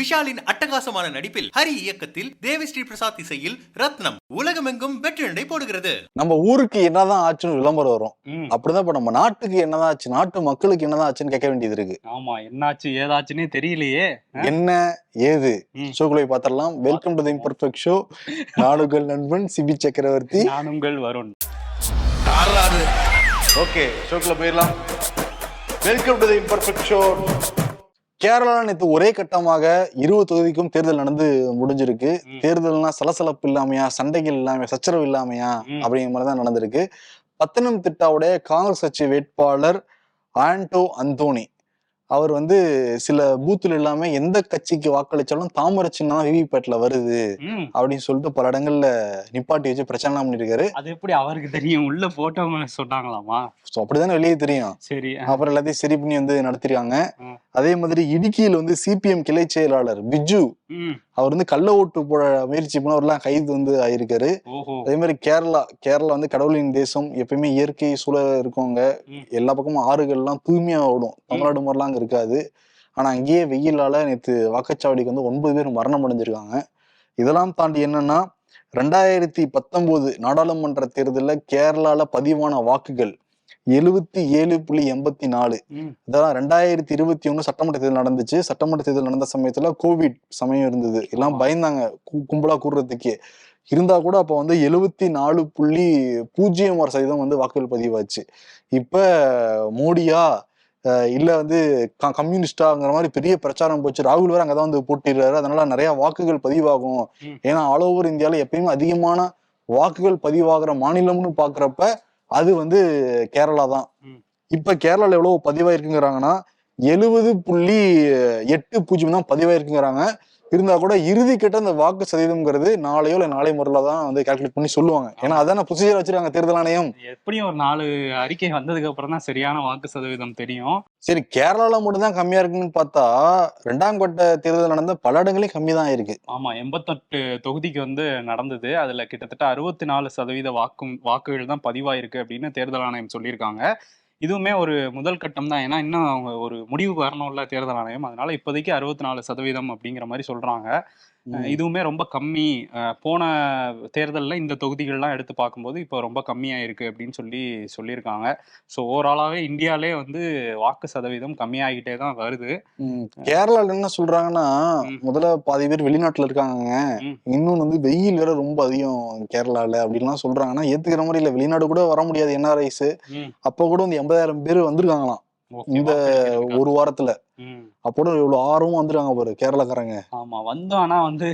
விஷாலின் அட்டகாசமான நடிப்பில் ஹரி இயக்கத்தில் தேவி ஸ்ரீ பிரசாத் இசையில் ரத்னம். உலகமெங்கும் வெற்றி நடை போடுகிறது. நம்ம ஊருக்கு என்னதான் ஆச்சுன்னு விளம்பரம் வரும். அப்படிதான் இப்ப நம்ம நாட்டுக்கு என்னதான் ஆச்சு நாட்டு மக்களுக்கு என்னதான் ஆச்சுன்னு கேட்க வேண்டியது இருக்கு. ஆமா என்னாச்சு ஏதாச்சுன்னே தெரியலையே. என்ன ஏது. ஷோக்குள்ளே பார்த்தரலாம் welcome to the imperfect show நாடுகள் நண்பன் சிபி சக்கரவர்த்தி. நான் உங்கள் வருண் ஓகே ஷோக்குள்ள போயிடலாம். Welcome to the imperfect show Kerala நேற்று ஒரே கட்டமாக இருபது தொகுதிக்கும் தேர்தல் நடந்து முடிஞ்சிருக்கு. தேர்தல்னா சலசலப்பு இல்லாமையா சண்டைகள் இல்லாமையா சச்சரவு இல்லாமையா. அப்படிங்கிற மாதிரி தான் நடந்திருக்கு. பத்தனம்திட்டாவுடைய காங்கிரஸ் கட்சி வேட்பாளர் ஆண்டோ அந்தோனி அவர் வந்து சில பூத்துல இல்லாம எந்த கட்சிக்கு வாக்களிச்சாலும் தாமரை சின்னம் விவிபேட்ல வருது அப்படின்னு சொல்லிட்டு பல இடங்கள்ல நிப்பாட்டி வச்சு பிரச்சனை பண்ணிருக்காரு. அது எப்படி அவருக்கு தெரியும்? உள்ள போட்டவங்க சொன்னாங்களாமா? அப்படிதானே வெளியே தெரியும். சரி அப்புறம் எல்லாத்தையும் சரி பண்ணி வந்து நடத்திருக்காங்க. அதே மாதிரி இடுக்கியில் வந்து சிபிஎம் கிளை செயலாளர் பிஜு அவர் வந்து கள்ள ஓட்டு போட முயற்சி பண்ணவர்லாம் கைது வந்து ஆயிருக்காரு. அதே மாதிரி கேரளா கேரளா வந்து கடவுளின் தேசம் எப்பயுமே இயற்கை சூழல் இருக்கவங்க. எல்லா பக்கமும் ஆறுகள்லாம் தூய்மையா ஓடும். தமிழ்நாடு மாதிரிலாம் அங்க இருக்காது. ஆனா அங்கேயே வெயிலால நேற்று வாக்குச்சாவடிக்கு வந்து ஒன்பது பேர் மரணம் அடைஞ்சிருக்காங்க. இதெல்லாம் தாண்டி என்னன்னா ரெண்டாயிரத்தி பத்தொன்பது நாடாளுமன்ற தேர்தலில் கேரளால பதிவான வாக்குகள் எழுபத்தி ஏழு புள்ளி எண்பத்தி நாலு. இதெல்லாம் ரெண்டாயிரத்தி இருபத்தி ஒண்ணு சட்டமன்ற தேர்தல் நடந்துச்சு. சட்டமன்ற தேர்தல் நடந்த சமயத்துல கோவிட் சமயம் இருந்தது. எல்லாம். பயந்தாங்க. கும்பலா கூடுறதுக்கே. இருந்தா கூட அப்ப வந்து எழுபத்தி நாலு புள்ளி பூஜ்ஜியம் ஒரு சதவீதம் வந்து வாக்குகள் பதிவாச்சு. இப்ப மோடியா இல்ல வந்து கம்யூனிஸ்டாங்கிற மாதிரி பெரிய பிரச்சாரம் போச்சு. ராகுல் வேற அங்கதான் வந்து போட்டிடுறாரு. அதனால நிறைய வாக்குகள் பதிவாகும். ஏன்னா ஆல் ஓவர் இந்தியால எப்பயுமே அதிகமான வாக்குகள் பதிவாகிற மாநிலம்னு பாக்குறப்ப அது வந்து கேரளா தான். இப்ப கேரளால எவ்வளவு பதிவாயிருக்குங்கிறாங்கன்னா எழுபது புள்ளி எட்டு பூஜ்ஜியம் தான் பதிவாயிருக்குங்கிறாங்க இருந்தா கூட இறுதி கட்ட அந்த வாக்கு சதவீதம்ங்கிறது நாளையோ இல்ல நாளை முறையில தான் வந்து கால்குலேட் பண்ணி சொல்லுவாங்க. ஏன்னா அதான ப்ரொசீஜர் வச்சிருக்காங்க தேர்தல் ஆணையம். எப்படியும் ஒரு நாலு அறிக்கை வந்ததுக்கு அப்புறம் தான் சரியான வாக்கு சதவீதம் தெரியும். சரி கேரளால மட்டும் தான் கம்மியா இருக்குன்னு பார்த்தா ரெண்டாம் கட்ட தேர்தல் நடந்த பல இடங்களையும் கம்மி தான் இருக்கு. ஆமா எண்பத்தெட்டு தொகுதிக்கு வந்து நடந்தது. அதுல கிட்டத்தட்ட அறுபத்தி நாலு சதவீத வாக்கும் வாக்குகள் தான் பதிவாயிருக்கு அப்படின்னு தேர்தல் ஆணையம் சொல்லியிருக்காங்க. இதுவுமே ஒரு முதல் கட்டம் தான். ஏன்னா இன்னும் அவங்க ஒரு முடிவு வரணும்ல தேர்தல் ஆணையம். அதனால இப்போதைக்கு அறுபத்தி நாலு சதவீதம் அப்படிங்கிற மாதிரி சொல்றாங்க. இதுவுமே ரொம்ப கம்மி. போன தேர்தலில் இந்த தொகுதிகள்லாம் எடுத்து பார்க்கும்போது இப்போ ரொம்ப கம்மியாக இருக்கு அப்படின்னு சொல்லி சொல்லியிருக்காங்க. ஸோ ஓவராலாகவே இந்தியாலே வந்து வாக்கு சதவீதம் கம்மியாகிட்டே தான் வருது. ம், கேரளால என்ன சொல்றாங்கன்னா ம். முதல்ல பாதி பேர் வெளிநாட்டுல இருக்காங்க ம். இன்னொன்னு வந்து வெயில் வேற ரொம்ப அதிகம் கேரளால அப்படின்லாம் சொல்றாங்கன்னா ஏத்துக்கிற மாதிரி இல்ல. வெளிநாடு கூட வர முடியாது என்ஆர்ஐஸ். அப்ப கூட வந்து எண்பதாயிரம் பேர் வந்திருக்காங்களாம். இந்த? ஒரு வாரத்துல. அப்போட எவ்வளவு ஆர்வம் வந்துருக்காங்க பாரு கேரளாக்காரங்க. ஆமா வந்தோம். ஆனா வந்து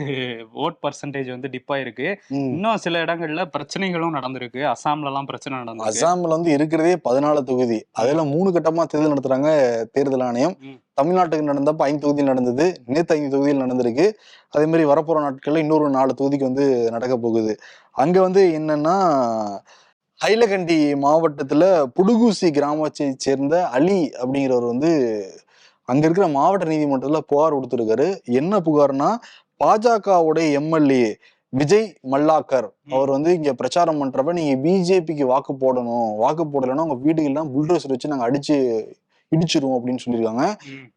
ஓட் பர்சன்டேஜ் வந்து டிப் ஆயிருக்கு. இன்னும் சில இடங்கள்ல பிரச்சனைகளும் நடந்திருக்கு. அசாம்ல எல்லாம் பிரச்சனை நடந்திருக்கு. அசாம்ல வந்து இருக்கிறதே பதினாலு தொகுதி. அதுல மூணு கட்டமா தேர்தல் நடத்துறாங்க தேர்தல் ஆணையம். தமிழ்நாட்டுக்கு நடந்தப்ப ஐந்து தொகுதியில் நடந்தது. நேத்து ஐந்து தொகுதியில் நடந்திருக்கு. அதே மாதிரி வரப்போற நாட்கள்ல இன்னொரு நாலு தொகுதிக்கு வந்து நடக்க போகுது. அங்க வந்து என்னன்னா ஹைலகண்டி மாவட்டத்துல புடுகூசி கிராமத்தை சேர்ந்த அலி அப்படிங்கிறவர் வந்து அங்க இருக்கிற மாவட்ட நீதிமன்றத்துல புகார் கொடுத்திருக்காரு. என்ன புகார்னா பாஜகவுடைய எம்எல்ஏ விஜய் மல்லாக்கர் அவர் வந்து இங்க பிரச்சாரம் பண்றப்ப நீங்க பிஜேபிக்கு வாக்கு போடணும் வாக்கு போடலைன்னா உங்க வீடுகள்லாம் புல்டோசர் வச்சு நாங்க அடிச்சு இடிச்சிருவோம் அப்படின்னு சொல்லியிருக்காங்க.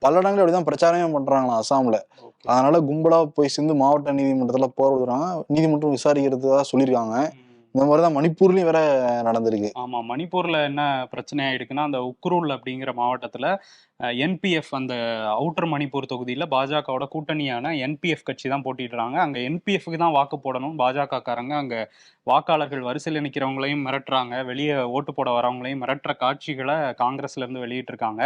பல இடங்கள் அப்படிதான் பிரச்சாரமே பண்றாங்களாம் அசாம்ல. அதனால கும்பலா போய் சேர்ந்து மாவட்ட நீதிமன்றத்துல போராடுறாங்க நீதிமன்றம் விசாரிக்கிறதா சொல்லியிருக்காங்க. இந்த இந்த மாதிரிதான் மணிப்பூர்லயும் வேற நடந்திருக்கு. ஆமா மணிப்பூர்ல என்ன பிரச்சனை ஆயிடுக்குன்னா அந்த உக்ரூல் அப்படிங்கிற மாவட்டத்துல என்பிஎஃப் அந்த அவுட்டர் மணிப்பூர் தொகுதியில் பாஜகவோட கூட்டணியான என்பிஎஃப் கட்சி தான் போட்டிடுறாங்க. அங்கே என்பிஎஃப்க்கு தான் வாக்கு போடணும். பாஜக காரங்க வாக்காளர்கள் வரிசையில் நிற்கிறவங்களையும் மிரட்டுறாங்க. வெளியே ஓட்டு போட வரவங்களையும் மிரட்டுற காட்சிகளை காங்கிரஸ்ல இருந்து வெளியிட்டிருக்காங்க.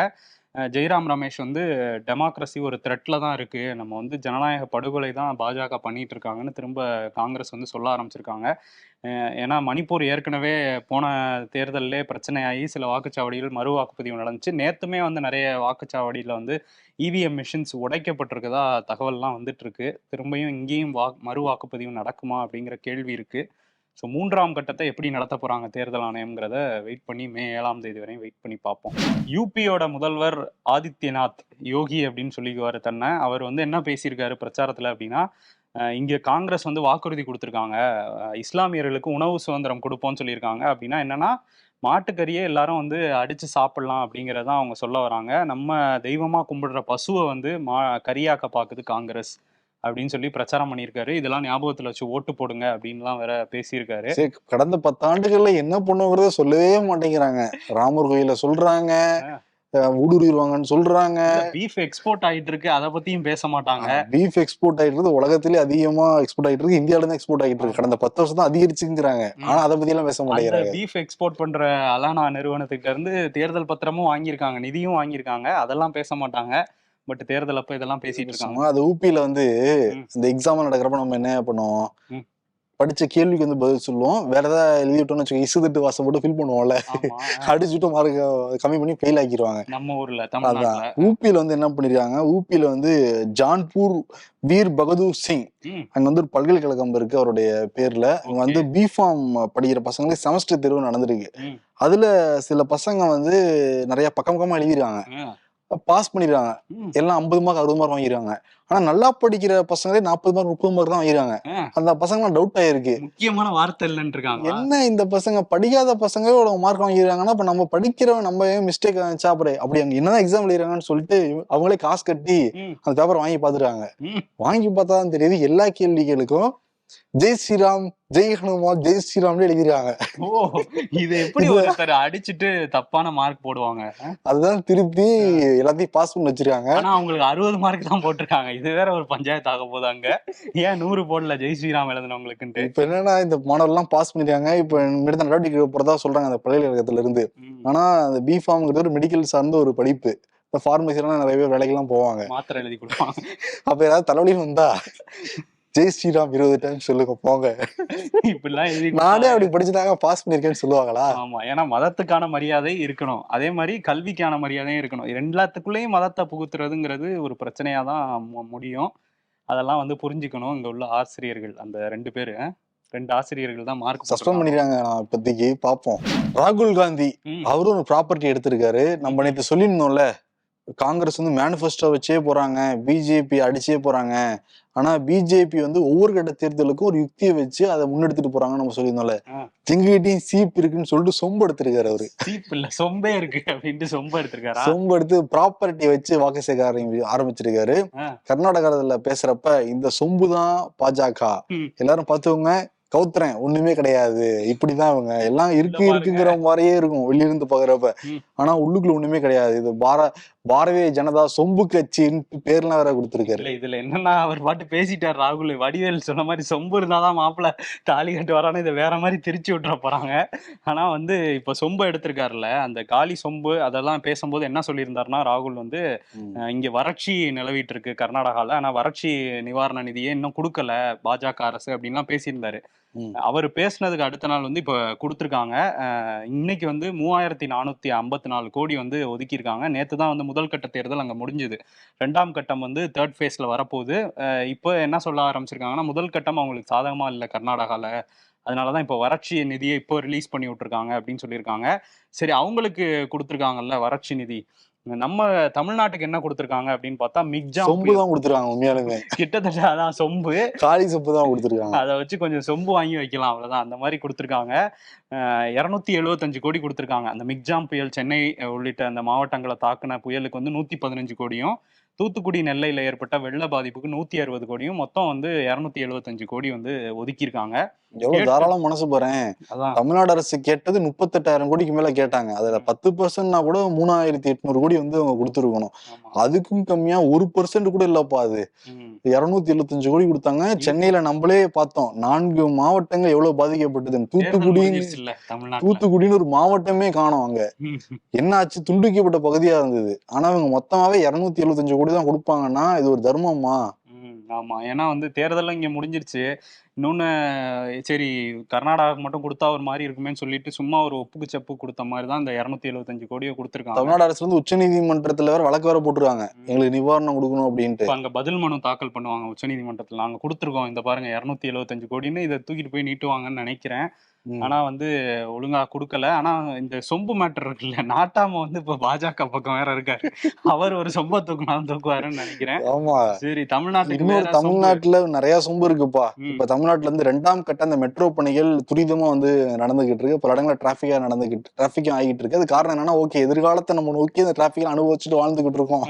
ஜெய்ராம் ரமேஷ் வந்து டெமோக்ரஸி ஒரு த்ரெட்டில் தான் இருக்குது நம்ம வந்து ஜனநாயக படுகொலை தான் பாஜக பண்ணிகிட்டு இருக்காங்கன்னு திரும்ப காங்கிரஸ் வந்து சொல்ல ஆரம்பிச்சிருக்காங்க. ஏன்னா மணிப்பூர் ஏற்கனவே போன தேர்தலிலே பிரச்சனையாகி சில வாக்குச்சாவடிகள் மறு வாக்குப்பதிவு நடந்துச்சு. நேற்றுமே வந்து நிறைய வாக்குச்சாவடியில் வந்து இவிஎம் மிஷின்ஸ் உடைக்கப்பட்டிருக்கதா தகவல்லாம் வந்துட்டு இருக்கு. திரும்பியும் இங்கேயும் வா மறு வாக்குப்பதிவு நடக்குமா அப்படிங்கிற கேள்வி இருக்குது ஸோ மூன்றாம் கட்டத்தை எப்படி நடத்த போறாங்க தேர்தல் ஆணையம்ங்கிறத வெயிட் பண்ணி மே ஏழாம் தேதி வரையும் வெயிட் பண்ணி பார்ப்போம். யூபியோட முதல்வர் ஆதித்யநாத் யோகி அப்படின்னு சொல்லிக்குவார் தன்னை. அவர் வந்து என்ன பேசியிருக்காரு பிரச்சாரத்துல அப்படின்னா இங்கே இங்க காங்கிரஸ் வந்து வாக்குறுதி கொடுத்துருக்காங்க. இஸ்லாமியர்களுக்கு உணவு சுதந்திரம் கொடுப்போம்னு சொல்லியிருக்காங்க. அப்படின்னா என்னன்னா மாட்டுக்கறியே எல்லாரும் வந்து அடிச்சு சாப்பிடலாம் அப்படிங்கிறதான் அவங்க சொல்ல வராங்க. நம்ம தெய்வமாக கும்பிடுற பசுவை வந்து மா கரியாக்க பார்க்குது காங்கிரஸ். அப்படின்னு சொல்லி பிரச்சாரம் பண்ணியிருக்காரு. இதெல்லாம் ஞாபகத்துல வச்சு ஓட்டு போடுங்க அப்படின்லாம் வேற பேசியிருக்காரு. சரி கடந்த பத்தாண்டுகள்ல என்ன பண்ணுங்கிறத சொல்லவே மாட்டேங்கிறாங்க. ராமர் கோயில சொல்றாங்க. அஹ் ஊடுருவிடுவாங்கன்னு சொல்றாங்க. பீஃப் எக்ஸ்போர்ட் ஆயிட்டு இருக்கு அதை பத்தியும் பேச மாட்டாங்க. பீஃப் எக்ஸ்போர்ட் ஆயிட்டு இருக்கு உலகத்திலே அதிகமா எக்ஸ்போர்ட் ஆயிட்டு இருக்கு இந்தியால தான் எக்ஸ்போர்ட் ஆகிட்டு இருக்கு கடந்த பத்து வருஷம் தான் அதிகரிச்சுங்கிறாங்க. ஆனா அதை பத்தி எல்லாம் பேச மாட்டேங்கிறாங்க. பீஃப் எக்ஸ்போர்ட் பண்ற அலானா நிறுவனத்துக்கிட்ட இருந்து தேர்தல் பத்திரமும் வாங்கியிருக்காங்க. நிதியும் வாங்கியிருக்காங்க. அதெல்லாம் பேச மாட்டாங்க. பட் தேர்தல் அப்ப இதெல்லாம் பேசிட்டு இருக்காங்க. அது ஊபியில வந்து. இந்த எக்ஸாம் நடக்கிறப்ப நம்ம என்ன பண்ணுவோம். படிச்ச கேள்விக்கு வந்து பதில் சொல்லுவோம். வேற ஏதாவது எழுதிட்டோம்னு வச்சுக்கோ இசுதட்டு வாசம் போட்டு ஃபில் பண்ணுவோம்ல. அடிச்சுட்டு மார்க் கம்மி பண்ணி ஃபெயில் ஆக்கிடுவாங்க நம்ம ஊர்ல அதான். ஊபியில வந்து என்ன பண்ணிருக்காங்க? ஊபியில வந்து ஜான்பூர் வீர் பகதூர் சிங். அங்க வந்து ஒரு பல்கலைக்கழகம் இருக்கு அவருடைய பேர்ல. அங்க வந்து பிஃபார்ம் படிக்கிற பசங்களுக்கு செமஸ்டர் தேர்வு நடந்திருக்கு. அதுல சில பசங்க வந்து நிறைய பக்கம் பக்கமா எழுதிருக்காங்க. பாஸ் பண்ணிருக்காங்க ம். எல்லாம் ஐம்பது மார்க் அறுபது மார்க் வாங்கிருக்காங்க ஆனா நல்லா படிக்கிற பசங்களே நாற்பது மார்க் முப்பது மார்க் தான் வாங்கிருக்காங்க ஆ. அந்த பசங்க டவுட் ஆயிருக்கு முக்கியமான வார்த்தை இல்லைன்னு இருக்காங்க என்ன இந்த பசங்க படிக்காத பசங்க இவ்வளவு மார்க் வாங்கிருக்காங்கன்னா அப்ப நம்ம படிக்கிறவன் நம்ம ஏன் மிஸ்டேக் ஆச்சா அப்புறம் அப்படி என்னதான் எக்ஸாம் எழுதுறாங்கன்னு சொல்லிட்டு அவங்களே காசு கட்டி. அந்த பேப்பர் வாங்கி பாத்துருக்காங்க ம். வாங்கி பார்த்தா தான் தெரியுது எல்லா கேள்விகளுக்கும் ஜெய் ஸ்ரீராம் ஜெய் ஹனுமான் ஜெய் ஸ்ரீராம்னு எழுதிருக்காங்க. ஓ இது எப்படி ஒருத்தர் அடிச்சிட்டு தப்பான மார்க் போடுவாங்க? அதுதான் திருப்பி எல்லாத்தையும் பாஸ் பண்ணி வச்சிருக்காங்க. ஆனா அவங்களுக்கு அறுபது மார்க் தான் போட்டிருக்காங்க. இது வேற ஒரு பஞ்சாயத்து ஆக போகுது அங்க. ஏன் நூறு போடல ஜெய் ஸ்ரீராம் எழுதுனவங்களுக்குன்ட்டு? இப்ப என்னன்னா இந்த மாணவர்கள் எல்லாம் பாஸ் பண்ணிருக்காங்க. இப்ப தான் நடவடிக்கை போறதா சொல்றாங்க அந்த பல்கலைக்கழகத்துல இருந்து. ஆனா அந்த பிஃபார்ம்ங்கிறது ஒரு மெடிக்கல் சார்ந்த ஒரு படிப்பு. இந்த ஃபார்மசிலாம் நிறைய பேர் வேலைக்கெல்லாம் போவாங்க. மாத்திரை எழுதி கொடுப்பாங்க. அப்ப ஏதாவது தலைவலி வந்தா ஜெய் ஸ்ரீராம் இருபது டைம் சொல்லுங்க போங்க. இப்படிலாம் நானே அப்படி படிச்சுட்டாங்க பாஸ் பண்ணிருக்கேன்னு சொல்லுவாங்களா? ஆமா ஏன்னா மதத்துக்கான மரியாதை இருக்கணும். அதே மாதிரி கல்விக்கான மரியாதையும் இருக்கணும். எல்லாத்துக்குள்ளேயும் மதத்தை புகுத்துறதுங்கிறது ஒரு பிரச்சனையா தான் முடியும். அதெல்லாம் வந்து புரிஞ்சுக்கணும் இங்க உள்ள ஆசிரியர்கள் அந்த ரெண்டு பேரு. ரெண்டு ஆசிரியர்கள் தான் மார்க் சஸ்பெண்ட் பண்ணிருக்காங்க நான் இப்போதைக்கு பாப்போம் ராகுல் காந்தி அவரும் ஒரு ப்ராப்பர்ட்டி எடுத்திருக்காரு. நம்ம நேற்று சொல்லியிருந்தோம்ல காங்கிரஸ் வந்து மேனிஃபெஸ்டோ வச்சே போறாங்க பிஜேபி அடிச்சே போறாங்க. ஆனா பிஜேபி வந்து ஒவ்வொரு கட்ட தேர்தலுக்கும் ஒரு யுக்தியை வச்சு அதை முன்னெடுத்துட்டு போறாங்கன்னு நம்ம சொல்லியிருந்தோம்ல. ஆ. எங்ககிட்டயும் சீப் இருக்குன்னு சொல்லிட்டு சொம்பு எடுத்திருக்காரு அவரு. சீப் இல்ல சொம்பே இருக்கு அப்படின்ட்டு சொம்ப எடுத்திருக்காரா? சொம்பு எடுத்து ப்ராப்பர்ட்டி வச்சு வாக்கு சேர்க்க ஆரம்பி- ஆரம்பிச்சிருக்காரு. ஆ. கர்நாடகாவில் பேசுறப்ப இந்த சொம்பு தான் பாஜக. எல்லாரும் பார்த்தவங்க கவுத்துறேன். ஒண்ணுமே கிடையாது. இப்படிதான் இவங்க. எல்லாம் இருக்கு. இருக்குங்கிற மாதிரியே இருக்கும். வெளிய இருந்து பாக்குறப்ப. ஆனா உள்ளுக்குள்ள ஒண்ணுமே கிடையாது. இது பார பாரதிய ஜனதா சொம்பு கட்சின்னு பேர்லாம் வேற கொடுத்திருக்காரு. இதுல என்னன்னா அவர் பாட்டு பேசிட்டார் ராகுல். வடிவேல் சொன்ன மாதிரி சொம்பு இருந்தாதான் மாப்பிள்ள தாலி கட்டு வரான்னு இதை வேற மாதிரி திருச்சி விட்டுற போறாங்க. ஆனா வந்து இப்ப சொம்பு எடுத்திருக்காருல்ல அந்த காலி சொம்பு அதெல்லாம் பேசும்போது என்ன சொல்லியிருந்தாருன்னா ராகுல் வந்து இங்க வறட்சி நிலவிட்டு இருக்கு கர்நாடகால. ஆனா வறட்சி நிவாரண நிதியை இன்னும் கொடுக்கல. பாஜக அரசு அப்படின்லாம் பேசியிருந்தாரு. அவர் பேசுனதுக்கு அடுத்த நாள் வந்து இப்போ கொடுத்துருக்காங்க. இன்னைக்கு வந்து மூவாயிரத்தி நானூற்றி ஐம்பத்தி நாலு கோடி வந்து ஒதுக்கியிருக்காங்க. நேற்று தான் வந்து முதல் கட்ட தேர்தல் அங்கே முடிஞ்சுது. ரெண்டாம் கட்டம் வந்து தேர்ட் ஃபேஸில் வரப்போகுது. இப்போ என்ன சொல்ல ஆரம்பிச்சிருக்காங்கன்னா முதல் கட்டம் அவங்களுக்கு சாதகமாக இல்லை கர்நாடகாவில அதனால தான் இப்போ வறட்சி நிதியை இப்போ ரிலீஸ் பண்ணி விட்டுருக்காங்க அப்படின்னு சொல்லியிருக்காங்க. சரி அவங்களுக்கு கொடுத்துருக்காங்கல்ல வறட்சி நிதி. நம்ம தமிழ்நாட்டுக்கு என்ன கொடுத்துருக்காங்க அப்படின்னு பார்த்தா மிக்ஜாம் சொம்பு தான் கொடுத்துருக்காங்க உண்மையாலுமே. கிட்டத்தட்ட அதான் சொம்பு. காளி சொம்பு தான் கொடுத்துருக்காங்க. அதை வச்சு கொஞ்சம் சொம்பு வாங்கி வைக்கலாம் அவ்வளவுதான். அந்த மாதிரி கொடுத்துருக்காங்க. இரநூத்தி எழுபத்தஞ்சு கோடி கொடுத்துருக்காங்க. அந்த மிக்ஜாம் புயல் சென்னை உள்ளிட்ட அந்த மாவட்டங்களை தாக்குன புயலுக்கு வந்து நூத்தி பதினஞ்சு கோடியும் தூத்துக்குடி நெல்லையில ஏற்பட்ட வெள்ள பாதிப்புக்கு நூத்தி அறுபது கோடியும் மொத்தம் வந்து இரநூத்தி எழுபத்தஞ்சு கோடி வந்து ஒதுக்கியிருக்காங்க. எவ்வளவு தாராளம் மனசு பாறேன் தமிழ்நாடு அரசு கேட்டது முப்பத்தெட்டாயிரம் கோடிக்கு மேல கேட்டாங்க. அதுல பத்து பர்சன்ட்னா கூட மூணாயிரத்தி எட்நூறு கோடி வந்து அவங்க கொடுத்துருக்கணும். அதுக்கும் கம்மியா ஒரு பர்சன்ட் கூட இல்லப்பா அது. இருநூத்தி எழுபத்தஞ்சு கோடி கொடுத்தாங்க. சென்னையில நம்மளே பார்த்தோம். நான்கு மாவட்டங்கள் எவ்வளவு பாதிக்கப்பட்டதுன்னு. தேர்தல் தூத்துக்குடி தூத்துக்குடின்னு ஒரு மாவட்டமே காணோம் அங்க. ம். என்னாச்சு? துண்டிக்கப்பட்ட பகுதியா இருந்தது. ஆனா இவங்க மொத்தமாவே இருநூத்தி எழுபத்தஞ்சு கோடி தான் கொடுப்பாங்கன்னா இது ஒரு தர்மமா ஆமா. ஏன்னா வந்து தேர்தலும் இங்க முடிஞ்சிருச்சு. இன்னொன்னு சரி கர்நாடகாவுக்கு மட்டும் கொடுத்தா ஒரு மாதிரி இருக்குமேன்னு சொல்லிட்டு சும்மா ஒரு ஒப்புக்கு சப்பு கொடுத்த மாதிரி தான் இந்த இருநூத்தி எழுபத்தஞ்சு கோடியை கொடுத்துருக்காங்க. தமிழ்நாடு அரசு வந்து உச்ச நீதிமன்றத்துல வேற வழக்கு வேற போட்டுருக்காங்க. எங்களுக்கு நிவாரணம் கொடுக்கணும் அப்படின்ட்டு. அங்க பதில் மனு தாக்கல் பண்ணுவாங்க உச்சநீதிமன்றத்துல நாங்க கொடுத்துருக்கோம் இந்த பாருங்க இருநூத்தி எழுபத்தஞ்சு கோடின்னு இதை தூக்கிட்டு போய் நீட்டுவாங்கன்னு நினைக்கிறேன். ஆனா வந்து ஒழுங்கா கொடுக்கல. ஆனா இந்த சொம்பு மேட்டர் இருக்குல்ல நாட்டாம வந்து இப்ப பாஜக பக்கம் வேற இருக்காரு. அவர் ஒரு சொம்ப தூக்குனாலும் தூக்குவாருன்னு நினைக்கிறேன். ஆமா. சரி தமிழ்நாட்டுக்கு. தமிழ்நாட்டுல நிறைய சொம்பு இருக்குப்பா. இப்ப தமிழ் தமிழ்நாட்டுல இருந்து ரெண்டாம் கட்ட அந்த மெட்ரோ பணிகள் துரிதமா வந்து நடந்துகிட்டு இருக்கு. பல இடங்களில் டிராஃபிக்கா நடந்துகிட்டு டிராஃபிக்கும் ஆகிட்டு இருக்கு. அது காரணம் என்னன்னா ஓகே எதிர்காலத்தை நம்ம நோக்கி அந்த டிராஃபிக்கை அனுபவிச்சுட்டு வாழ்ந்துகிட்டு இருக்கோம்.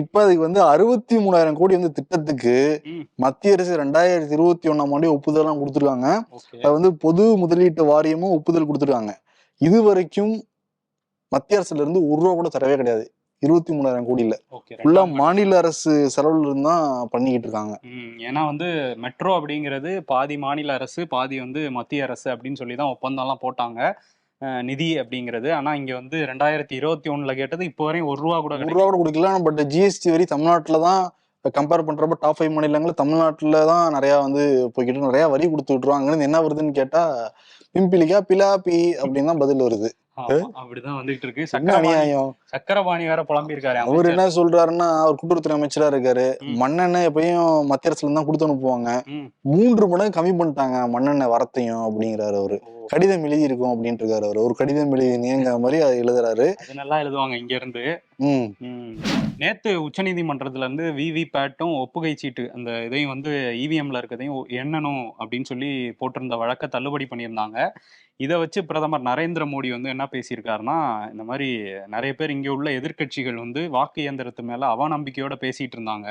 இப்ப அதுக்கு வந்து அறுபத்தி மூணாயிரம் கோடி வந்து திட்டத்துக்கு. மத்திய அரசு ரெண்டாயிரத்தி இருபத்தி ஒண்ணாம் ஆண்டே ஒப்புதலாம் கொடுத்துருக்காங்க. அது வந்து பொது முதலீட்டு வாரியமும் ஒப்புதல் கொடுத்துருக்காங்க. இது வரைக்கும் மத்திய அரசுல இருந்து ஒரு ரூபா கூட தரவே கிடையாது. இருபத்தி மூணாயிரம் கோடி இல்ல ஃபுல்லா மாநில அரசு செலவுல இருந்து பண்ணிக்கிட்டு இருக்காங்க. ஏன்னா வந்து மெட்ரோ அப்படிங்கிறது பாதி மாநில அரசு பாதி வந்து மத்திய அரசு அப்படின்னு சொல்லி தான் ஒப்பந்தம்லாம் போட்டாங்க. நிதி அப்படிங்கிறது. ஆனா இங்க வந்து ரெண்டாயிரத்தி இருபத்தி ஒண்ணுல கேட்டது இப்போ வரையும் ஒரு ரூபா கூட ஒரு ரூபா கூட கொடுக்கல. பட் ஜிஎஸ்டி வரி தமிழ்நாட்டுல தான் கம்பேர் பண்றப்ப டாப் ஃபைவ் மாநிலங்கள் தமிழ்நாட்டுல தான் நிறைய வந்து போய்கிட்டு நிறைய வரி கொடுத்து விட்டுருவாங்க அங்கிருந்து என்ன வருதுன்னு கேட்டா பிம்பிலிக்கா பிலாப்பி அப்படின்னு தான் பதில் வருது. அப்படிதான் வந்துகிட்டு இருக்கு அநியாயம்? சக்கரபாணி வேற புலம்பி இருக்காரு அவர் என்ன சொல்றாருன்னா அவர் கூட்டுறவுத்துறை அமைச்சரா இருக்காரு. மண்ணெண்ணெய் எப்பயும் மத்திய அரசுல இருந்து தான் கொடுத்து அனுப்புவாங்க. மூன்று மடங்கு கம்மி பண்ணிட்டாங்க மண்ணெண்ணெய் வரத்தையும் அப்படிங்கிறாரு அவரு. கடிதம் எழுதி இருக்கும் அப்படின்ட்டு இருக்காரு அவர். ஒரு கடிதம் எழுதினேங்கிற மாதிரி அதை எழுதுறாரு. அது நல்லா எழுதுவாங்க இங்க இருந்து. நேத்து உச்சநீதிமன்றத்துல இருந்து விவி பேட்டும் ஒப்புகை சீட்டு அந்த இதையும் வந்து இவிஎம்ல இருக்கதையும் எண்ணணும் அப்படின்னு சொல்லி போட்டிருந்த வழக்கை தள்ளுபடி பண்ணியிருந்தாங்க. இதை வச்சு பிரதமர் நரேந்திர மோடி வந்து என்ன பேசியிருக்காருன்னா இந்த மாதிரி நிறைய பேர் இங்க உள்ள எதிர்க்கட்சிகள் வந்து வாக்கு இயந்திரத்து மேல அவநம்பிக்கையோட பேசிட்டு இருந்தாங்க.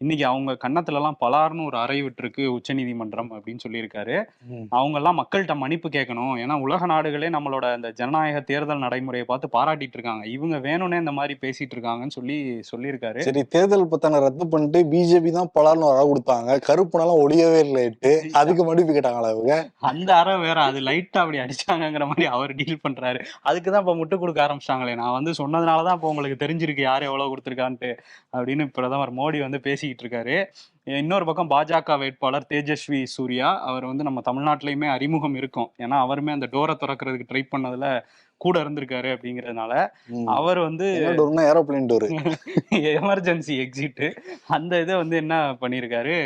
இன்னைக்கு அவங்க கன்னத்துல எல்லாம் பலார்னு ஒரு அறை விட்டுருக்கு உச்சநீதிமன்றம் அப்படின்னு சொல்லியிருக்காரு. அவங்க எல்லாம் மக்கள்கிட்ட மன்னிப்பு கேட்கணும். ஏன்னா உலக நாடுகளே நம்மளோட இந்த ஜனநாயக தேர்தல் நடைமுறையை பார்த்து பாராட்டிட்டு இருக்காங்க. இவங்க வேணும்னே இந்த மாதிரி பேசிட்டு இருக்காங்கன்னு சொல்லி சொல்லியிருக்காரு. சரி தேர்தல் பத்தான ரத்து பண்ணிட்டு பிஜேபி தான் பலார்னு வர கொடுத்தாங்க. கருப்புனெல்லாம் ஒளியவே இல்லைட்டு அதுக்கு மன்னிப்பு கேட்டாங்களா இவங்க? அந்த அறை வேற அது லைட்டா அப்படி அடிச்சாங்கங்கிற மாதிரி அவர் டீல் பண்றாரு. அதுக்கு தான் இப்ப முட்டு கொடுக்க ஆரம்பிச்சிட்டாங்களே. நான் வந்து சொன்னதுனாலதான் இப்ப உங்களுக்கு தெரிஞ்சிருக்கு யார் எவ்வளவு கொடுத்துருக்கான்ட்டு அப்படின்னு பிரதமர் மோடி வந்து பேசிக்கிட்டு இருக்காரு இன்னொரு பக்கம் பாஜக வேட்பாளர் தேஜஸ்வி சூர்யா அவர் வந்து நம்ம தமிழ்நாட்டிலையுமே அறிமுகம் இருக்கும். ஏன்னா அவருமே அந்த டோரை திறக்கிறதுக்கு ட்ரை பண்ணதுல கூட இருந்திருக்காரு அப்படிங்கறதுனால. அவர் வந்து ஏரோப்ளேன் டோர். எமர்ஜென்சி எக்ஸிட் அந்த இதை வந்து என்ன பண்ணியிருக்காரு?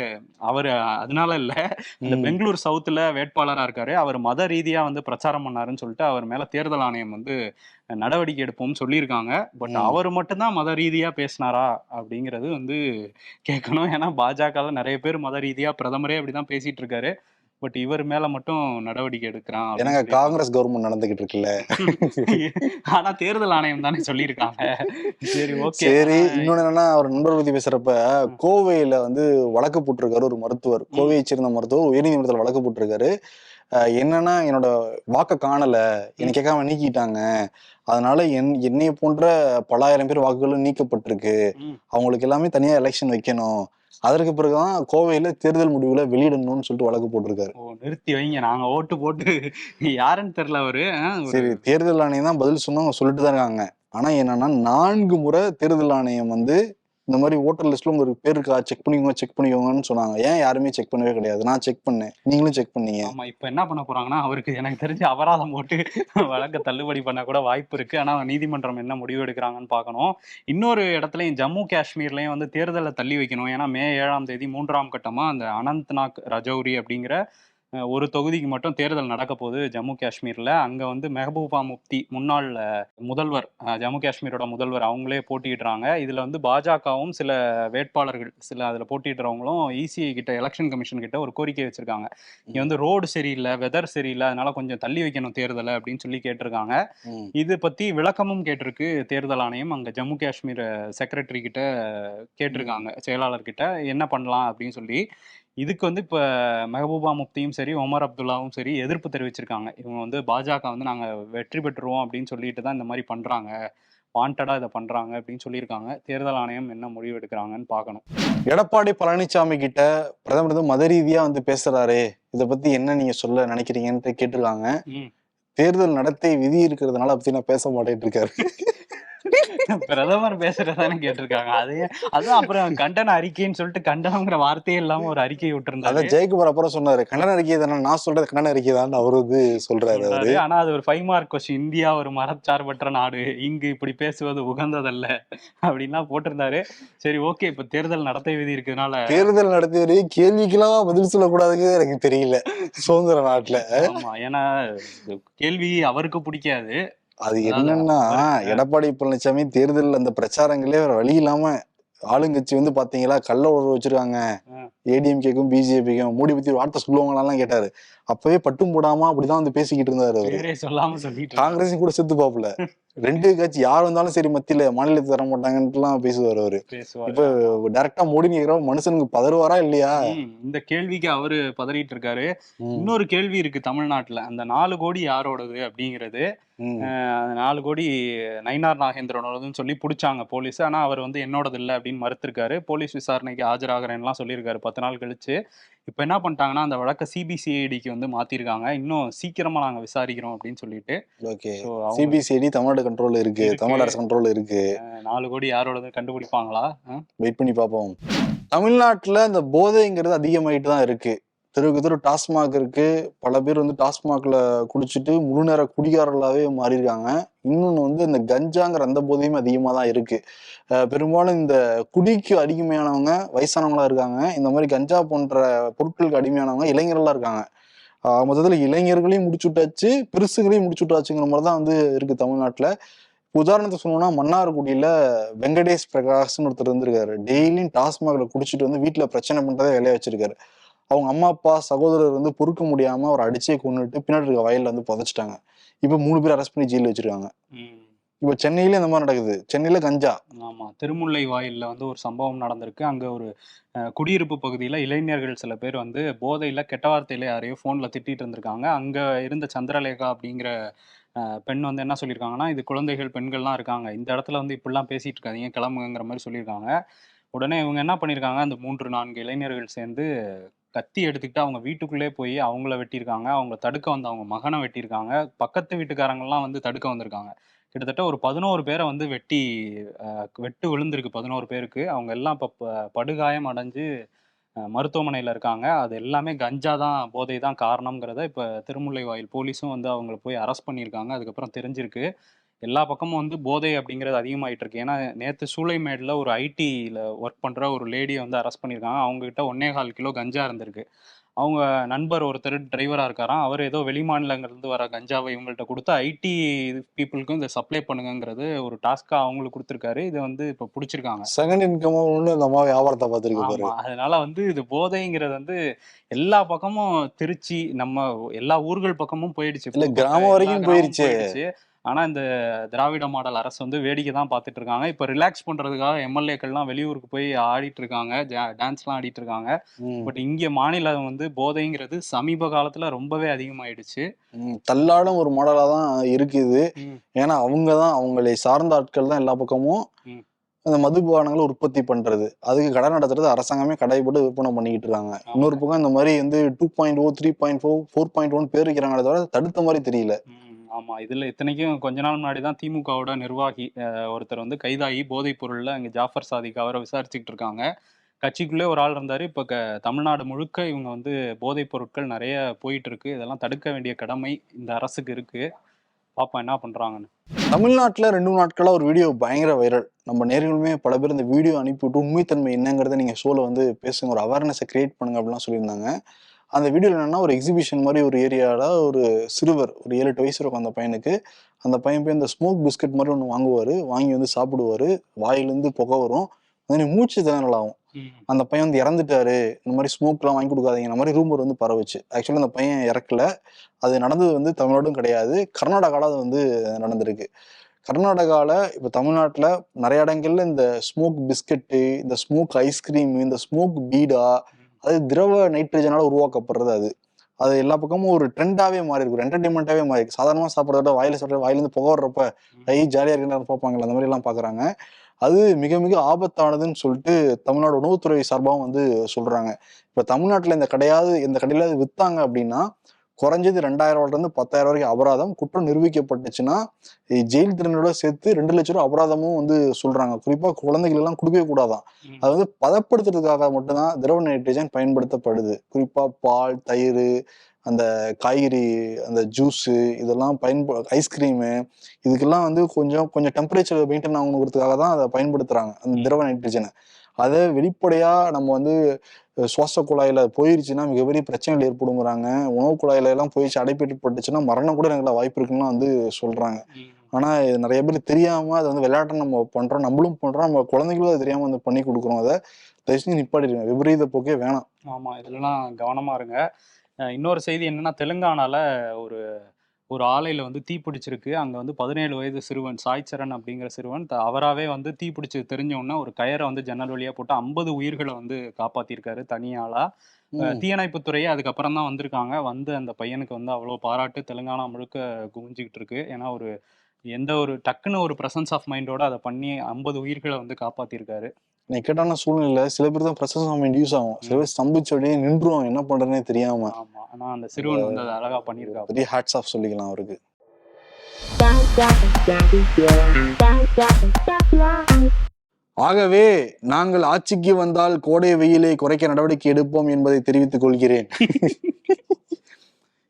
அவர் அதனால இல்ல. இந்த. பெங்களூர் சவுத்துல வேட்பாளரா இருக்காரு. அவர் மத ரீதியா வந்து பிரச்சாரம் பண்ணாருன்னு சொல்லிட்டு அவர் மேல தேர்தல் ஆணையம் வந்து நடவடிக்கை எடுப்போம்னு சொல்லியிருக்காங்க. பட். அவர் மட்டும்தான் மத ரீதியா பேசினாரா அப்படிங்கிறது வந்து கேட்கணும். ஏன்னா பாஜகல நிறைய பேர் மத ரீதியா பிரதமரே அப்படிதான் பேசிட்டு இருக்காரு. பட் இவர் மேல மட்டும் நடவடிக்கை எடுக்கிறான் எனக்கு காங்கிரஸ் கவர்மெண்ட் நடந்துகிட்டு இருக்குல்ல? ஆனா தேர்தல் ஆணையம் தானே சொல்லியிருக்காங்க. சரி ஓகே. சரி இன்னொன்னு என்னன்னா அவர் நண்பர் பத்தி பேசுறப்ப கோவையில வந்து வழக்கு போட்டிருக்காரு ஒரு மருத்துவர். கோவையை சேர்ந்த மருத்துவர் உயர்நீதிமன்றத்தில் வழக்கு போட்டிருக்காரு. என்னன்னா என்னோட வாக்க காணல. என்னை கேட்காம நீக்கிட்டாங்க. அதனால என் என்னைய போன்ற பலாயிரம் பேர் வாக்குகளும் நீக்கப்பட்டிருக்கு. அவங்களுக்கு எல்லாமே தனியா எலெக்ஷன் வைக்கணும். அதற்கு பிறகுதான் கோவையில தேர்தல் முடிவுல வெளியிடணும்னு சொல்லிட்டு வழக்கு போட்டிருக்காரு. ஓ நிறுத்தி வைங்க. நாங்க ஓட்டு போட்டு யாருன்னு தெரியல அவரு. சரி தேர்தல் ஆணையம் தான் பதில் சொன்னவங்க சொல்லிட்டு தான் இருக்காங்க. ஆனா என்னன்னா நான்கு முறை தேர்தல் ஆணையம் வந்து இந்த மாதிரி ஓட்டர் லிஸ்ட்ல உங்க பேர் இருக்கா? செக் பண்ணிக்கோங்க செக் பண்ணிக்கோங்கன்னு சொன்னாங்க. ஏன் யாருமே செக் பண்ணவே கிடையாது? நான் செக் பண்ணேன். நீங்களும் செக் பண்ணீங்க. ஆமா இப்ப என்ன பண்ண போறாங்கன்னா அவருக்கு எனக்கு தெரிஞ்சு அபராதம் போட்டு வழக்க தள்ளுபடி பண்ண கூட வாய்ப்பு இருக்கு. ஆனா நீதிமன்றம் என்ன முடிவு எடுக்கிறாங்கன்னு பார்க்கணும். இன்னொரு இடத்துலயும் ஜம்மு காஷ்மீர்லயும் வந்து தேர்தலை தள்ளி வைக்கணும். ஏன்னா மே ஏழாம் தேதி மூன்றாம் கட்டமா அந்த அனந்த்நாக் ரஜௌரி அப்படிங்கிற ஒரு தொகுதிக்கு மட்டும் தேர்தல் நடக்க போகுது ஜம்மு காஷ்மீர்ல. அங்க வந்து மெஹபூபா முப்தி முன்னாள் முதல்வர் ஜம்மு காஷ்மீரோட முதல்வர் அவங்களே போட்டியிடுறாங்க. இதுல வந்து பாஜகவும் சில வேட்பாளர்கள் சில அதுல போட்டியிடுறவங்களும் இசிஐ கிட்ட எலெக்ஷன் கமிஷன் கிட்ட ஒரு கோரிக்கை வச்சிருக்காங்க. இங்க வந்து ரோடு சரியில்லை வெதர் சரியில்லை அதனால கொஞ்சம் தள்ளி வைக்கணும் தேர்தலை அப்படின்னு சொல்லி கேட்டிருக்காங்க. இது பத்தி விளக்கமும் கேட்டிருக்கு தேர்தல் ஆணையம். அங்க ஜம்மு காஷ்மீர் செக்ரட்டரி கிட்ட கேட்டிருக்காங்க செயலாளர் கிட்ட என்ன பண்ணலாம் அப்படின்னு சொல்லி இதுக்கு வந்து இப்ப மெஹபூபா முப்தியும் சரி ஒமர் அப்துல்லாவும் சரி எதிர்ப்பு தெரிவிச்சிருக்காங்க. இவங்க வந்து பாஜக வந்து நாங்க வெற்றி பெற்றுருவோம் அப்படின்னு சொல்லிட்டு தான் இந்த மாதிரி பண்றாங்க. வாண்டடா இதை பண்றாங்க அப்படின்னு சொல்லியிருக்காங்க. தேர்தல் ஆணையம் என்ன முடிவு எடுக்கிறாங்கன்னு பார்க்கணும். எடப்பாடி பழனிசாமி கிட்ட பிரதமர் வந்து மத ரீதியா வந்து பேசுறாரு. இத பத்தி என்ன நீங்க சொல்ல நினைக்கிறீங்கன்னு கேட்டிருக்காங்க. தேர்தல் நடத்தை விதி இருக்கிறதுனால பத்தி நான் பேச மாட்டேன் இருக்காரு பிரதமர் பேசுறதானே கேட்டிருக்காங்க. அதே அதான் அப்புறம் கண்டன அறிக்கைன்னு சொல்லிட்டு கண்டனம்ங்கிற வார்த்தையே இல்லாம ஒரு அறிக்கை விட்டுருந்தாரு. அதான் ஜெயக்குமார் அப்புறம் சொன்னாரு கண்டன அறிக்கை தானே நான் சொல்றது கண்டன அறிக்கை தான் அவரு வந்து சொல்றாரு அவரு. ஆனா அது ஒரு ஃபைவ் மார்க் கொஸ்டின் இந்தியா ஒரு மரச்சார்பற்ற நாடு. இங்கு இப்படி பேசுவது உகந்ததல்ல அப்படின்லாம் போட்டிருந்தாரு. சரி ஓகே இப்ப தேர்தல் நடத்தை விதி இருக்கிறதுனால தேர்தல் நடத்தியவரே கேள்விக்கெல்லாம் பதில் சொல்லக்கூடாதுங்க எனக்கு தெரியல. சுதந்திர நாட்டுல. ஆமா ஏன்னா கேள்வி அவருக்கு பிடிக்காது. அது என்னன்னா எடப்பாடி பழனிசாமி தேர்தல் அந்த பிரச்சாரங்களே வேற வழி இல்லாம ஆளுங்கட்சி வந்து பாத்தீங்களா கள்ள உறவு வச்சிருக்காங்க. ஏடிஎம்கேக்கும் பிஜேபிக்கும் மோடி பத்தி வார்த்தை சொல்லுவாங்களாம் கேட்டாரு. அப்பவே பட்டும் போடாம அப்படிதான் வந்து பேசிக்கிட்டு இருந்தாரு. காங்கிரஸையும் கூட செத்து பாப்புல ரெண்டு கட்சி யார் வந்தாலும் சரி மத்தியில மாநிலத்தை தர மாட்டாங்கன்ட்டுலாம் பேசுவார் அவரு. இப்ப டைரக்டா மோடின்னு கேக்குற மனுஷனுக்கு பதறுவாரா இல்லையா? இந்த கேள்விக்கு அவரு பதறிட்டு இருக்காரு. இன்னொரு கேள்வி இருக்கு தமிழ்நாட்டுல. அந்த நாலு கோடி யாரோடது அப்படிங்கிறது நாலு கோடி நயினார் நாகேந்திரனோடதுன்னு சொல்லி பிடிச்சாங்க போலீஸ். ஆனா அவர் வந்து என்னோடது இல்லை அப்படின்னு மறுத்திருக்காரு. போலீஸ் விசாரணைக்கு ஆஜராகிறேன்லாம் சொல்லியிருக்காரு பத்து நாள் கழிச்சு இப்போ என்ன பண்ணிட்டாங்கன்னா அந்த வழக்கை சிபிசிஐடிக்கு வந்து மாத்திருக்காங்க. இன்னும் சீக்கிரமா நாங்க விசாரிக்கிறோம் அப்படின்னு சொல்லிட்டு. ஓகே. சிபிசிஐடி தமிழ்நாடு கண்ட்ரோல்ல இருக்கு. தமிழ்நாடு அரசு கண்ட்ரோல்ல இருக்கு. நாலு கோடி யாரோடது கண்டுபிடிப்பாங்களா? வெயிட் பண்ணி பார்ப்போம். தமிழ்நாட்டுல இந்த போதைங்கிறது அதிகமாயிட்டு தான் இருக்கு. தெருவுக்கு தெரு டாஸ்மாக் இருக்கு. பல பேர் வந்து டாஸ்மாக்ல குடிச்சிட்டு முழு நேர குடிகாரர்களாவே மாறியிருக்காங்க. இன்னொன்று இன்னொன்னு வந்து இந்த கஞ்சாங்கிற அந்த போதையும் அதிகமா தான் இருக்கு. பெரும்பாலும் இந்த குடிக்கு அடிமையானவங்க வயசானவங்களா இருக்காங்க. இந்த மாதிரி கஞ்சா போன்ற பொருட்களுக்கு அடிமையானவங்க இளைஞர்களா இருக்காங்க. ஆஹ் மொத்தத்துல இளைஞர்களையும் முடிச்சு விட்டாச்சு பெருசுகளையும் முடிச்சு விட்டாச்சுங்கிற மாதிரி தான் வந்து இருக்கு தமிழ்நாட்டுல. உதாரணத்தை சொல்லணும்னா மன்னார்குடியில வெங்கடேஷ் பிரகாஷ்னு ஒருத்தர் இருந்திருக்காரு. டெய்லியும் டாஸ்மாக்ல குடிச்சிட்டு வந்து வீட்டுல பிரச்சனை பண்றதே வேலையை வச்சிருக்காரு. அவங்க அம்மா அப்பா சகோதரர் வந்து பொறுக்க முடியாம அவர் அடிச்சே கொண்டுட்டு பின்னாடி இருக்க வயல்ல வந்து புதைச்சிட்டாங்க. இப்ப மூணு பேர் அரெஸ்ட் பண்ணி ஜெயில வச்சிருக்காங்க. இப்ப சென்னையில இந்த மாதிரி நடக்குது. சென்னையில கஞ்சா. ஆமா. திருமுல்லை வாயில்ல வந்து ஒரு சம்பவம் நடந்திருக்கு. அங்க ஒரு குடியிருப்பு பகுதியில இளைஞர்கள் சில பேர் வந்து போதையில கெட்ட வார்த்தையில யாரையோ போன்ல திட்டிட்டு இருந்திருக்காங்க. அங்க இருந்த சந்திரலேகா அப்படிங்கிற பெண் வந்து என்ன சொல்லியிருக்காங்கன்னா இது குழந்தைகள் பெண்கள்லாம் இருக்காங்க. இந்த இடத்துல வந்து இப்படிலாம் பேசிட்டு இருக்காதீங்க கிளம்புங்கிற மாதிரி சொல்லியிருக்காங்க. உடனே இவங்க என்ன பண்ணியிருக்காங்க? அந்த மூன்று நான்கு இளைஞர்கள் சேர்ந்து கத்தி எடுத்துக்கிட்டு அவங்க வீட்டுக்குள்ளே போய் அவங்கள வெட்டியிருக்காங்க. அவங்கள தடுக்க வந்த அவங்க மகனை வெட்டியிருக்காங்க. பக்கத்து வீட்டுக்காரங்கெல்லாம் வந்து தடுக்க வந்திருக்காங்க. கிட்டத்தட்ட ஒரு பதினோரு பேரை வந்து வெட்டி வெட்டு விழுந்திருக்கு பதினோரு பேருக்கு. அவங்க எல்லாம் இப்போ ப- படுகாயம் அடைஞ்சு மருத்துவமனையில் இருக்காங்க. அது எல்லாமே கஞ்சா தான் போதை தான் காரணங்கிறத இப்போ திருமுல்லை வாயில் போலீஸும் வந்து அவங்கள போய் அரெஸ்ட் பண்ணியிருக்காங்க. அதுக்கப்புறம் தெரிஞ்சிருக்கு. எல்லா பக்கமும் வந்து போதை அப்படிங்கிறது அதிகமாயிட்டு இருக்கு. ஏன்னா நேற்று சூளைமேடில் ஒரு ஐடியில் ஒர்க் பண்ணுற ஒரு லேடியை வந்து அரெஸ்ட் பண்ணியிருக்காங்க. அவங்க கிட்ட ஒன்னே கால் கிலோ கஞ்சா இருந்திருக்கு. அவங்க நண்பர் ஒருத்தர் டிரைவராக இருக்காராம் அவர் ஏதோ வெளிமாநிலங்கள்லேருந்து வர கஞ்சாவை இவங்கள்ட்ட கொடுத்து ஐடி பீப்புளுக்கும் இதை சப்ளை பண்ணுங்கங்கிறது ஒரு டாஸ்க்காக அவங்களுக்கு கொடுத்துருக்காரு. இதை வந்து இப்போ பிடிச்சிருக்காங்க. செகண்ட் இன்கம் இந்த அம்மா வியாபாரத்தை பார்த்துருக்கு பாரு. ஆமா. அதனால வந்து இது போதைங்கிறது வந்து எல்லா பக்கமும் திருச்சி நம்ம எல்லா ஊர்கள் பக்கமும் போயிடுச்சு. இல்ல, கிராமம் வரைக்கும் கிராமமும் போயிருச்சு. ஆனா இந்த திராவிட மாடல் அரசு வந்து வேடிக்கை தான் பார்த்துட்டு இருக்காங்க. இப்ப ரிலாக்ஸ் பண்றதுக்காக எம்எல்ஏக்கள்லாம் வெளியூருக்கு போய் ஆடிட்டு இருக்காங்க டான்ஸ்லாம் ஆடிட்டு இருக்காங்க பட் இங்க மாநிலம் வந்து போதைங்கிறது சமீப காலத்துல ரொம்பவே அதிகமாயிடுச்சு. தள்ளாடும் ஒரு மாடலா தான் இருக்குது. ஏன்னா அவங்க தான் அவங்களை சார்ந்த ஆட்கள் தான் எல்லா பக்கமும். அந்த மதுபானங்களை உற்பத்தி பண்றது. அதுக்கு கடை நடத்துறது அரசாங்கமே கடைப்பட்டு விற்பனை பண்ணிக்கிட்டு இருக்காங்க. இன்னொரு பக்கம் இந்த மாதிரி வந்து two point o three point four four point one பேர் இருக்கிறாங்களே தவிர தடுத்த மாதிரி தெரியல. ஆமா இதுல இத்தனைக்கும் கொஞ்ச நாள் முன்னாடி தான் திமுகவோட நிர்வாகி ஒருத்தர் வந்து கைதாகி போதைப் பொருள்ல இங்க ஜாஃபர் சாதிக் அவரை விசாரிச்சுக்கிட்டு இருக்காங்க. கட்சிக்குள்ளே ஒரு ஆள் இருந்தாரு. இப்போ க தமிழ்நாடு முழுக்க இவங்க வந்து போதைப் பொருட்கள் நிறைய போயிட்டு இருக்கு. இதெல்லாம் தடுக்க வேண்டிய கடமை இந்த அரசுக்கு இருக்கு. பாப்பா என்ன பண்றாங்கன்னு. தமிழ்நாட்டில் ரெண்டு நாட்களாக ஒரு வீடியோ பயங்கர வைரல். நம்ம நேர்களுமே பல பேர் இந்த வீடியோ அனுப்பிவிட்டு உண்மைத்தன்மை என்னங்கிறத நீங்க ஷோல வந்து பேசுங்க. ஒரு அவேர்னஸை கிரியேட் பண்ணுங்க அப்படிலாம் சொல்லியிருந்தாங்க. அந்த வீடியோல என்னன்னா ஒரு எக்ஸிபிஷன் மாதிரி ஒரு ஏரியால ஒரு சிறுவர் ஒரு ஏழு எட்டு வயசு இருக்கும் அந்த பையனுக்கு. அந்த பையன் போய் அந்த ஸ்மோக் பிஸ்கட் மாதிரி ஒன்று வாங்குவாரு. வாங்கி வந்து சாப்பிடுவாரு. வாயிலிருந்து புகை வரும். அதே மூச்சு திணறல் ஆகும். அந்த பையன் வந்து இறந்துட்டாரு. இந்த மாதிரி ஸ்மோக்லாம் வாங்கி கொடுக்காதீங்க இந்த மாதிரி ரூமர் வந்து பரவுச்சு. ஆக்சுவலி அந்த பையன் இறக்கல. அது நடந்தது வந்து தமிழ்நாடும் கிடையாது. கர்நாடகாவில் அது வந்து நடந்திருக்கு. கர்நாடகாவில் இப்போ தமிழ்நாட்டில் நிறைய இடங்கள்ல இந்த ஸ்மோக் பிஸ்கட்டு இந்த ஸ்மோக் ஐஸ்கிரீம் இந்த ஸ்மோக் பீடா அது திரவ நைட்ரஜனால உருவாக்கப்படுறது அது. அது எல்லா பக்கமும் ஒரு ட்ரெண்டாவே மாறி இருக்கு. ஒரு என்டர்டைன்மெண்ட்டாவே மாறி இருக்கு. சாதாரணமாக சாப்பிட்றத வாயில சாப்பிட்ற வாயிலேருந்து புகை வர்றப்ப ஐ ஜாலியாக இருக்குன்னு பார்ப்பாங்கல்ல அந்த மாதிரி எல்லாம் பார்க்குறாங்க. அது மிக மிக ஆபத்தானதுன்னு சொல்லிட்டு தமிழ்நாடு உணவுத்துறை சார்பாகவும் வந்து சொல்றாங்க. இப்போ தமிழ்நாட்டில் இந்த கடையாவது இந்த கடையில விற்றாங்க வித்தாங்க அப்படின்னா குறைஞ்சது ரெண்டாயிரம் ரூபாயில இருந்து பத்தாயிரம் வரைக்கும் அபராதம். குற்றம் நிரூபிக்கப்பட்டுச்சுன்னா ஜெயில் திறனோட சேர்த்து ரெண்டு லட்சம் ரூபா அபராதமும் வந்து சொல்றாங்க. குறிப்பா குழந்தைகள் எல்லாம் கொடுக்கவே கூடாதான். அது வந்து பதப்படுத்துறதுக்காக மட்டும்தான் திரவ நைட்ரஜன் பயன்படுத்தப்படுது. குறிப்பா பால் தயிர் அந்த காய்கறி அந்த ஜூஸு இதெல்லாம் பயன்ப ஐஸ்கிரீமு இதுக்கெல்லாம் வந்து கொஞ்சம் கொஞ்சம் டெம்பரேச்சர் மெயின்டைன் ஆகணுங்கிறதுக்காக தான் அதை பயன்படுத்துறாங்க அந்த திரவ நைட்ரஜனை. அதை வெளிப்படையா நம்ம வந்து சுவாச குழாயில போயிருச்சுன்னா மிகப்பெரிய பிரச்சனைகள் ஏற்படுங்கிறாங்க. உணவு குழாயில எல்லாம் போயிடுச்சு அடைப்பட்டு பட்டுச்சுன்னா மரணம் கூட எனக்கு வாய்ப்பு இருக்குன்னு வந்து சொல்றாங்க. ஆனா இது நிறைய பேர் தெரியாம அதை வந்து விளையாட்டை நம்ம பண்றோம் நம்மளும் பண்றோம் நம்ம குழந்தைகளும் அது தெரியாம வந்து பண்ணி கொடுக்குறோம். அதை தயவு செஞ்சு நிப்பாட்டிடுங்க. விபரீத போக்கே வேணாம். ஆமா இதுலலாம் கவனமா இருங்க. இன்னொரு செய்தி என்னன்னா தெலுங்கானால ஒரு ஒரு ஆலையில வந்து தீ பிடிச்சிருக்கு. அங்க வந்து பதினேழு வயது சிறுவன் சாய் சரண் அப்படிங்கிற சிறுவன் த- அவராவே வந்து தீ பிடிச்சி தெரிஞ்ச உடனே ஒரு கயரை வந்து ஜன்னல் வழியா போட்டு ஐம்பது உயிர்களை வந்து காப்பாத்திருக்காரு தனியாளா. அஹ் தீயணைப்புத்துறையே அதுக்கப்புறம் தான் வந்திருக்காங்க. வந்து அந்த பையனுக்கு வந்து அவ்வளோ பாராட்டு. தெலுங்கானா முழுக்க குவிஞ்சிக்கிட்டு இருக்கு. ஏன்னா ஒரு எந்த ஒரு டக்குன்னு ஒரு பிரசன்ஸ் ஆஃப் மைண்டோட அதை பண்ணி ஐம்பது உயிர்களை வந்து காப்பாத்திருக்காரு. நெக்கட்டான சூழ்நிலை சில பேர் தான் பிரசன்ஸ் ஆஃப் மைண்ட் யூஸ் ஆகும். சில பேர் ஸ்தம்பிச்ச உடனே நின்றுவோம் என்ன பண்றதுனே தெரியாம. ஆனா அந்த சிறுவன் வந்து அதை அழகா பண்ணியிருக்காரு பெரிய ஹேட்ஸ் ஆஃப் சொல்லிக்கலாம் அவருக்கு. ஆகவே நாங்கள் ஆட்சிக்கு வந்தால் கோடை வெயிலை குறைக்க நடவடிக்கை எடுப்போம் என்பதை தெரிவித்துக் கொள்கிறேன்.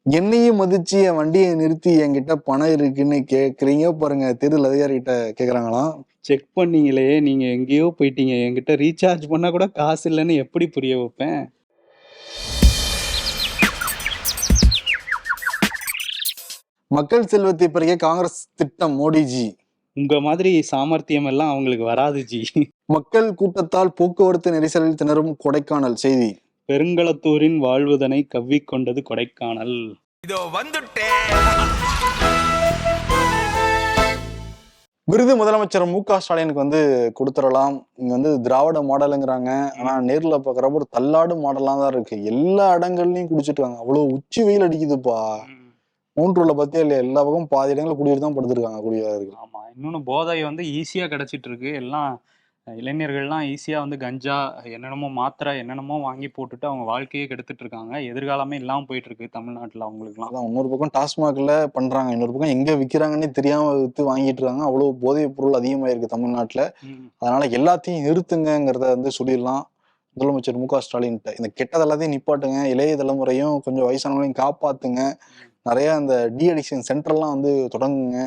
என்னையும் மதிச்சு என் வண்டியை நிறுத்தி என்கிட்ட பணம் இருக்குன்னு கேக்குறீங்க பாருங்க. தேர்தல் அதிகாரிகிட்ட கேக்குறாங்களாம். செக் பண்ணீங்களே நீங்க எங்கேயோ போயிட்டீங்க. என்கிட்ட ரீசார்ஜ் பண்ணா கூட காசு இல்லைன்னு எப்படி புரிய வைப்பேன்? மக்கள் செல்வத்தை பறிக்க காங்கிரஸ் திட்டம் மோடிஜி. உங்க மாதிரி சாமர்த்தியம் எல்லாம் அவங்களுக்கு வராது ஜி. மக்கள் கூட்டத்தால் போக்குவரத்து நெரிசலில் திணறும் கொடைக்கானல் செய்தி. பெருங்களத்தூரின் வாழ்வுதனை கவ்விக்கொண்டது கொடைக்கானல். விருது முதலமைச்சர் மு க ஸ்டாலினுக்கு வந்து கொடுத்துடலாம். இங்க வந்து திராவிட மாடலுங்கிறாங்க. ஆனா நேர்ல பாக்குறப்ப ஒரு தள்ளாடு மாடலாம் தான் இருக்கு. எல்லா இடங்கள்லயும் குடிச்சிட்டு இருக்காங்க. அவ்வளவு உச்சி வெயில் அடிக்குதுப்பா. மூன்றுல பத்தியா இல்லையா? எல்லா பக்கம் பாதி இடங்கள்ல குடியிட்டு தான் படுத்திருக்காங்க. ஆமா. இன்னொன்னு போதை வந்து ஈஸியா கிடைச்சிட்டு இருக்கு. எல்லாம் இளைஞர்கள்லாம் ஈஸியா வந்து கஞ்சா என்னென்னமோ மாத்திரை என்னென்னமோ வாங்கி போட்டுட்டு அவங்க வாழ்க்கையே கெடுத்துட்டு இருக்காங்க. எதிர்காலமே இல்லாம போயிட்டு இருக்கு தமிழ்நாட்டுல அவங்களுக்குலாம். அதான் இன்னொரு பக்கம் டாஸ்மாக்ல பண்றாங்க. இன்னொரு பக்கம் எங்க விக்கிறாங்கன்னே தெரியாம வித்து வாங்கிட்டு இருக்காங்க. அவ்வளவு போதைப் பொருள் அதிகமாயிருக்கு தமிழ்நாட்டுல. ம். அதனால எல்லாத்தையும் நிறுத்துங்கிறத வந்து சொல்லிடலாம். முதலமைச்சர் மு க ஸ்டாலின்கிட்ட இந்த கெட்டது எல்லாத்தையும் நிப்பாட்டுங்க. இளைய தலைமுறையும் கொஞ்சம் வயசானவங்களையும் காப்பாத்துங்க. நிறைய அந்த டி அடிக்ஷன் சென்டர்லாம் வந்து தொடங்குங்க.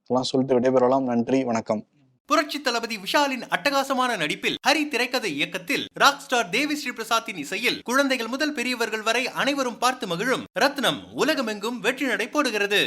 இதெல்லாம் சொல்லிட்டு விடைபெறலாம். நன்றி. வணக்கம். புரட்சி தளபதி விஷாலின் அட்டகாசமான நடிப்பில் ஹரி திரைக்கதை இயக்கத்தில் ராக் ஸ்டார் தேவி ஸ்ரீ பிரசாத்தின் இசையில் குழந்தைகள் முதல் பெரியவர்கள் வரை அனைவரும் பார்த்து மகிழும் ரத்னம் உலகமெங்கும் வெற்றி நடை போடுகிறது.